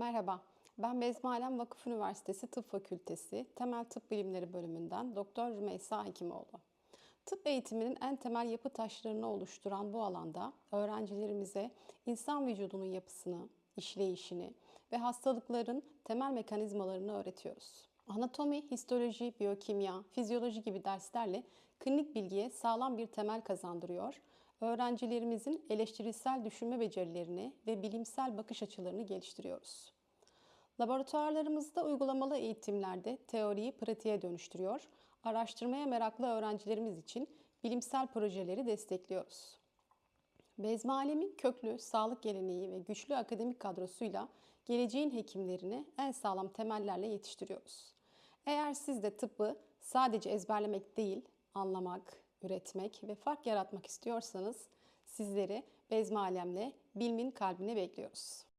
Merhaba, ben Bezmalem Vakıf Üniversitesi Tıp Fakültesi Temel Tıp Bilimleri bölümünden Doktor Rümeysa Hekimoğlu. Tıp eğitiminin en temel yapı taşlarını oluşturan bu alanda öğrencilerimize insan vücudunun yapısını, işleyişini ve hastalıkların temel mekanizmalarını öğretiyoruz. Anatomi, histoloji, biyokimya, fizyoloji gibi derslerle klinik bilgiye sağlam bir temel kazandırıyor, öğrencilerimizin eleştirisel düşünme becerilerini ve bilimsel bakış açılarını geliştiriyoruz. Laboratuvarlarımızda uygulamalı eğitimlerde teoriyi pratiğe dönüştürüyor, araştırmaya meraklı öğrencilerimiz için bilimsel projeleri destekliyoruz. Bezmi Alem'in köklü sağlık geleneği ve güçlü akademik kadrosuyla geleceğin hekimlerini en sağlam temellerle yetiştiriyoruz. Eğer siz de tıbbı sadece ezberlemek değil, anlamak, üretmek ve fark yaratmak istiyorsanız sizleri Bezmi Alem'le bilimin kalbine bekliyoruz.